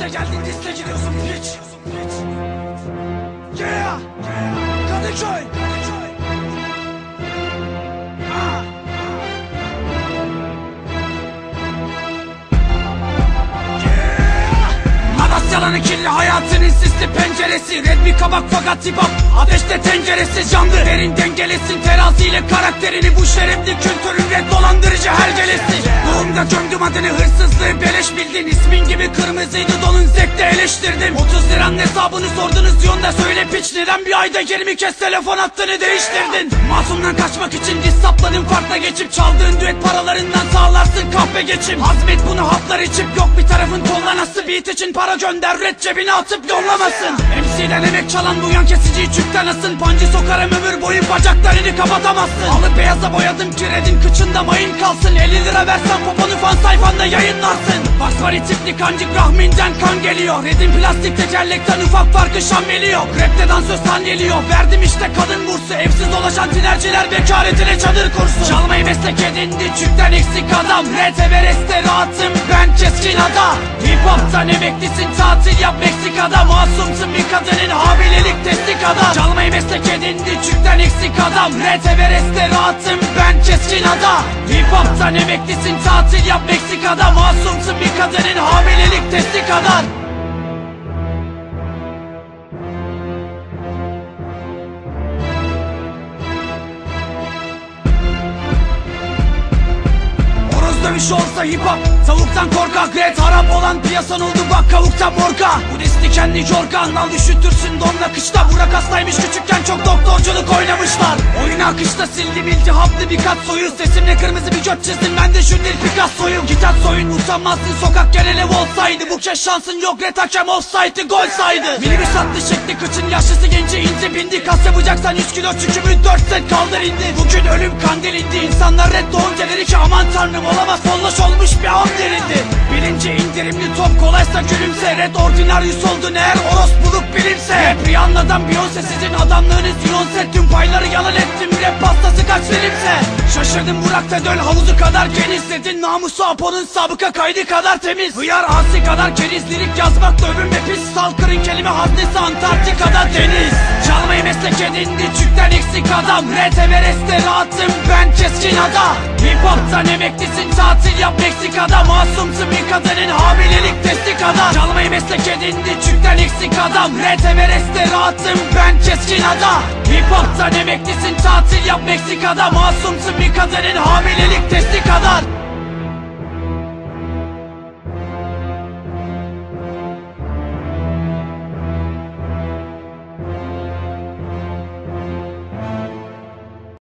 Diste geldin diste gidiyorsun piç Yeah Kadıköy Malasyalanın kirli hayatının sisli penceresi. Red bir kabak fakat up Ateşte tenceresiz yandı Derin dengelesin. Teraziyle karakterini Bu şerefli kültürün red dolandırıcı hergelesi. Doğumda gömdüm adını hırsızlığı beleş bildin. İsmin gibi kırmızıydı donun zevkte eleştirdim. 30 liranın hesabını sordunuz yonda söyle piç. Neden bir ayda 20 kez telefon hattını değiştirdin? Masumdan kaçmak için diz sapladın farkla geçip Çaldığın düet paralarından sağlarsın kahve geçim. Hazmet bunu haplar içip yok bir tarafın kollanası Beat için para gönder red cebine atıp yollamasın. MC'den emek çalan bu yan kesiciyi çükten asın Pancı sokarım ömür boyu bacaklarını kapatamazsın. Alıp beyaza boyadım ki redin kıçında mayın kalsın. 50 lira versen poponu fan sayfanda yayınlarsın. Basvari tipli kancık rahminden kan geliyor. Redin plastik tekerlekten ufak farkı şambeli yok Rapte dansöz yok Verdim işte kadın bursu Evsiz dolaşan tinerciler bekaretine çadır kursu Çalmayı meslek edindi çükten eksik adam. Red Everest'te rahatım ben keskin ada Hip hop'tan emeklisin tatil yap Meksika'da. Masumsun bir kadının hamilelik testi kadar Çalmayı meslek edindi çükten eksik adam. Red Everest'te rahatım ben keskin ada Hip hop'tan emeklisin tatil yap Meksika'da. Masumsun bir kadının hamilelik testi kadar Dövüşü olsa hip hop Tavuktan korkak red harap olan piyasan oldu bak kavuktan morka Bu disti kendi yorgan al üşütürsün donla kışta Burak hastaymış küçükken çok akışta sildim iltihaplı birkaç soyu Sesimle kırmızı bir göt çizdim ben de şundir Picasso'yum Kitap soyun. Utanmazsın sokak genel ev olsaydı Bu kez şansın yok red hakem offside'ı gol saydı. Minibüs attı şekli kıçın yaşlısı genci ince bindi. Kas yapacaksan 100 kilo çükümü 4 set kaldır indi. Bugün ölüm kandilindi insanlar red doğunca dedi ki aman tanrım olamaz Fonlaş olmuş bir an derindi Bilinci indirimli top kolaysa gülümse. Red ordinaryus oldun eğer orospuluk bilimse. Hep Rihanna'dan Beyoncé sizin adamlığınız Şaşırdım Burak Fedöl havuzu kadar genizledin Namusu Apo'nun sabıka kaydı kadar temiz. Hıyar asi kadar keriz lirik yazmakla övünme pis. Salkırın kelime haznesi Antarktika'da deniz. Çalmayı meslek edindi çükten eksik adam. Red Everest'te rahatım ben keskin ada. Hip hop'tan emeklisin tatil yap Meksika'da. Masumsun bir kadının eksik adam Red rahatım ben keskin ada. Hip hop'tan emeklisin tatil yap Meksika'da Masumsun bir kadının hamilelik